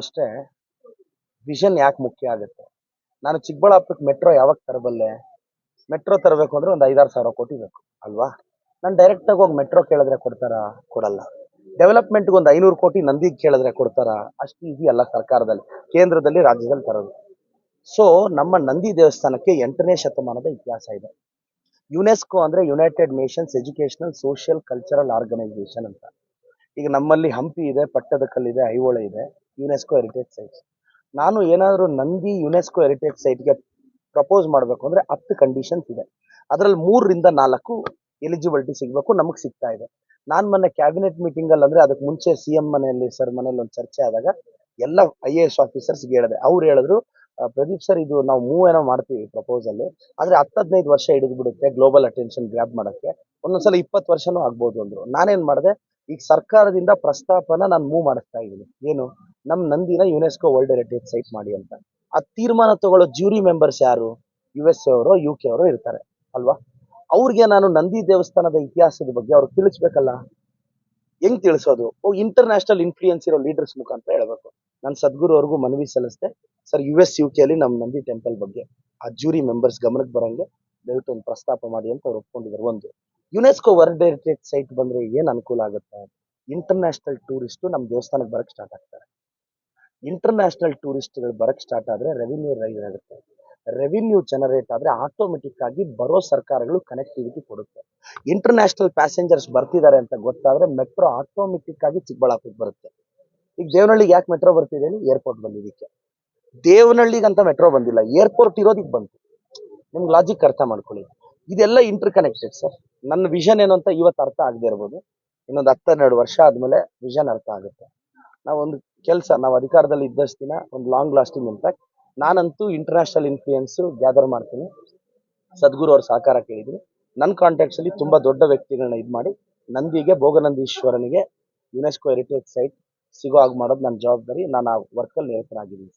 ಅಷ್ಟೇ ವಿಷನ್ ಯಾಕೆ ಮುಖ್ಯ ಆಗುತ್ತೆ? ನಾನು ಚಿಕ್ಕಬಳ್ಳಾಪುರಕ್ಕೆ ಮೆಟ್ರೋ ಯಾವಾಗ ತರಬಲ್ಲೆ? ಮೆಟ್ರೋ ತರಬೇಕು ಅಂದ್ರೆ ಒಂದು ಐದಾರು ಸಾವಿರ ಕೋಟಿ ಬೇಕು, ಅಲ್ವಾ? ನಾನು ಡೈರೆಕ್ಟಾಗಿ ಹೋಗಿ ಮೆಟ್ರೋ ಕೇಳಿದ್ರೆ ಕೊಡ್ತಾರಾ? ಕೊಡಲ್ಲ. ಡೆವಲಪ್ಮೆಂಟ್ಗೆ ಒಂದು ಐನೂರು ಕೋಟಿ ನಂದಿಗೆ ಕೇಳಿದ್ರೆ ಕೊಡ್ತಾರಾ? ಅಷ್ಟು ಈಸಿ ಅಲ್ಲ ಸರ್ಕಾರದಲ್ಲಿ. ಕೇಂದ್ರದಲ್ಲಿ ರಾಜ್ಯದಲ್ಲಿ ತರೋದು. ಸೊ ನಮ್ಮ ನಂದಿ ದೇವಸ್ಥಾನಕ್ಕೆ ಎಂಟನೇ ಶತಮಾನದ ಇತಿಹಾಸ ಇದೆ. ಯುನೆಸ್ಕೋ ಅಂದ್ರೆ United Nations Educational Social Cultural Organisation ಅಂತ. ಈಗ ನಮ್ಮಲ್ಲಿ ಹಂಪಿ ಇದೆ, ಪಟ್ಟದಕಲ್ಲಿದೆ, ಐಹೊಳೆ ಇದೆ ಯುನೆಸ್ಕೋ ಹೆರಿಟೇಜ್ ಸೈಟ್ಸ್ ನಾನು ಏನಾದರೂ ನಂದಿ ಯುನೆಸ್ಕೋ ಹೆರಿಟೇಜ್ ಸೈಟ್ಗೆ ಪ್ರಪೋಸ್ ಮಾಡಬೇಕು ಅಂದ್ರೆ ಹತ್ತು ಕಂಡೀಷನ್ಸ್ ಇದೆ. ಅದರಲ್ಲಿ ಮೂರರಿಂದ ನಾಲ್ಕು ಎಲಿಜಿಬಿಲಿಟಿ ಸಿಗಬೇಕು, ನಮಗೆ ಸಿಗ್ತಾ ಇದೆ. ನಾನು ಮೊನ್ನೆ ಕ್ಯಾಬಿನೆಟ್ ಮೀಟಿಂಗ್ ಅಲ್ಲಿ ಅಂದ್ರೆ ಅದಕ್ಕೆ ಮುಂಚೆ ಸಿ ಎಂ ಮನೆಯಲ್ಲಿ ಸರ್ ಮನೇಲಿ ಒಂದು ಚರ್ಚೆ ಆದಾಗ ಎಲ್ಲ ಐ ಎ ಎಸ್ ಆಫೀಸರ್ಸ್ಗೆ ಹೇಳಿದೆ. ಅವ್ರು ಹೇಳಿದ್ರು ಪ್ರದೀಪ್ ಸರ್ ಇದು ನಾವು ಮೂವ್ ಏನೋ ಮಾಡ್ತೀವಿ ಪ್ರಪೋಸಲ್ ಆದರೆ ಹತ್ತು ಹದಿನೈದು ವರ್ಷ ಹಿಡಿದು ಬಿಡುತ್ತೆ ಗ್ಲೋಬಲ್ ಅಟೆನ್ಷನ್ ಗ್ರ್ಯಾಬ್ ಮಾಡಕ್ಕೆ. ಒಂದೊಂದ್ಸಲ ಇಪ್ಪತ್ತು ವರ್ಷನೂ ಆಗ್ಬೋದು ಅಂದ್ರು. ನಾನೇನು ಮಾಡಿದೆ ಈಗ ಸರ್ಕಾರದಿಂದ ಪ್ರಸ್ತಾಪನ ನಾನು ಮೂವ್ ಮಾಡಿಸ್ತಾ ಇದ್ದೀನಿ. ಏನು? ನಮ್ ನಂದಿನ ಯುನೆಸ್ಕೋ ವರ್ಲ್ಡ್ ಹೆರಿಟೇಜ್ ಸೈಟ್ ಮಾಡಿ ಅಂತ. ಆ ತೀರ್ಮಾನ ತಗೊಳ್ಳೋ ಜ್ಯೂರಿ ಮೆಂಬರ್ಸ್ ಯಾರು? ಯು ಎಸ್ ಎ ಅವರು ಯು ಕೆ ಅವರು ಇರ್ತಾರೆ. ಅಲ್ವಾ? ಅವ್ರಿಗೆ ನಾನು ನಂದಿ ದೇವಸ್ಥಾನದ ಇತಿಹಾಸದ ಬಗ್ಗೆ ಅವ್ರಿಗೆ ತಿಳಿಸ್ಬೇಕಲ್ಲ? ಹೆಂಗ್ ತಿಳಿಸೋದು? ಓ ಇಂಟರ್ನ್ಯಾಷನಲ್ ಇನ್ಫ್ಲೂಯೆನ್ಸ್ ಇರೋ ಲೀಡರ್ಸ್ ಮುಖಾಂತರ ಹೇಳ್ಬೇಕು. ನಾನು ಸದ್ಗುರು ಅವ್ರಿಗೂ ಮನವಿ ಸಲ್ಲಿಸ್ದೆ. Sir U S U K ಅಲ್ಲಿ ನಮ್ಮ ನಂದಿ ಟೆಂಪಲ್ ಬಗ್ಗೆ ಆ ಜ್ಯೂರಿ ಮೆಂಬರ್ಸ್ ಗಮನಕ್ಕೆ ಬರಂಗೆ ದಯವಿಟ್ಟು ಒಂದು ಪ್ರಸ್ತಾಪ ಮಾಡಿ ಅಂತ ಅವ್ರು ಒಪ್ಕೊಂಡಿದ್ದಾರೆ. ಒಂದು. ಯುನೆಸ್ಕೋ ವರ್ಲ್ಡ್ ಹೆರಿಟೇಜ್ ಸೈಟ್ ಬಂದ್ರೆ ಏನ್ ಅನುಕೂಲ ಆಗುತ್ತೆ? ಇಂಟರ್ನ್ಯಾಷನಲ್ ಟೂರಿಸ್ಟ್ ನಮ್ಮ ದೇವಸ್ಥಾನಕ್ಕೆ ಬರಕ್ ಸ್ಟಾರ್ಟ್ ಆಗ್ತಾರೆ. ಇಂಟರ್ನ್ಯಾಷನಲ್ ಟೂರಿಸ್ಟ್ಗಳು ಬರಕ್ ಸ್ಟಾರ್ಟ್ ಆದ್ರೆ ರೆವಿನ್ಯೂ ರೈಸ್ ಆಗುತ್ತೆ. ರೆವಿನ್ಯೂ ಜನರೇಟ್ ಆದ್ರೆ ಆಟೋಮೆಟಿಕ್ ಆಗಿ ಬರೋ ಸರ್ಕಾರಗಳು ಕನೆಕ್ಟಿವಿಟಿ ಕೊಡುತ್ತೆ. ಇಂಟರ್ನ್ಯಾಷನಲ್ ಪ್ಯಾಸೆಂಜರ್ಸ್ ಬರ್ತಿದ್ದಾರೆ ಅಂತ ಗೊತ್ತಾದ್ರೆ ಮೆಟ್ರೋ ಆಟೋಮೆಟಿಕ್ ಆಗಿ ಚಿಕ್ಕಬಳ್ಳಾಪುರಕ್ಕೆ ಬರುತ್ತೆ. ಈಗ ದೇವನಹಳ್ಳಿಗೆ ಯಾಕೆ ಮೆಟ್ರೋ ಬರ್ತಿದೆ ಏರ್ಪೋರ್ಟ್ ಬಂದಿದ್ದಕ್ಕೆ. ದೇವನಹಳ್ಳಿಗೆ ಅಂತ ಮೆಟ್ರೋ ಬಂದಿಲ್ಲ. ಏರ್ಪೋರ್ಟ್ ಇರೋದಕ್ಕೆ ಬಂತು. ನಿಮ್ಗೆ ಲಾಜಿಕ್ ಅರ್ಥ ಮಾಡ್ಕೊಳ್ಳಿ. ಇದೆಲ್ಲ ಇಂಟರ್ ಕನೆಕ್ಟೆಡ್ ಸರ್ ನನ್ನ ವಿಷನ್ ಏನು ಅಂತ ಇವತ್ತು ಅರ್ಥ ಆಗದೆ ಇರ್ಬೋದು. ಇನ್ನೊಂದು ಹತ್ತೆರಡು ವರ್ಷ ಆದ್ಮೇಲೆ ವಿಷನ್ ಅರ್ಥ ಆಗುತ್ತೆ. ನಾವೊಂದು ಕೆಲಸ, ನಾವು ಅಧಿಕಾರದಲ್ಲಿ ಇದ್ದಷ್ಟು ದಿನ, ಒಂದು ಲಾಂಗ್ ಲಾಸ್ಟಿಂಗ್ ಇಂಪ್ಯಾಕ್ಟ್ ನಾನಂತೂ ಇಂಟರ್ನ್ಯಾಷನಲ್ ಇನ್ಫ್ಲೂಯೆನ್ಸ್ ಗ್ಯಾದರ್ ಮಾಡ್ತೀನಿ. ಸದ್ಗುರು ಅವ್ರ ಸಹಕಾರ ಕೇಳಿದ್ದೀನಿ. ನನ್ನ ಕಾಂಟ್ಯಾಕ್ಟ್ಸ್ ಅಲ್ಲಿ ತುಂಬಾ ದೊಡ್ಡ ವ್ಯಕ್ತಿಗಳನ್ನ ಇದು ಮಾಡಿ, ನಂದಿಗೆ ಭೋಗನಂದೀಶ್ವರನಿಗೆ ಯುನೆಸ್ಕೋ ಹೆರಿಟೇಜ್ ಸೈಟ್ ಸಿಗೋ ಹಾಗೆ ಮಾಡೋದು ನನ್ನ ಜವಾಬ್ದಾರಿ. ನಾನು ಆ ವರ್ಕಲ್ಲಿ ನಿರತನಾಗಿದ್ದೀನಿ.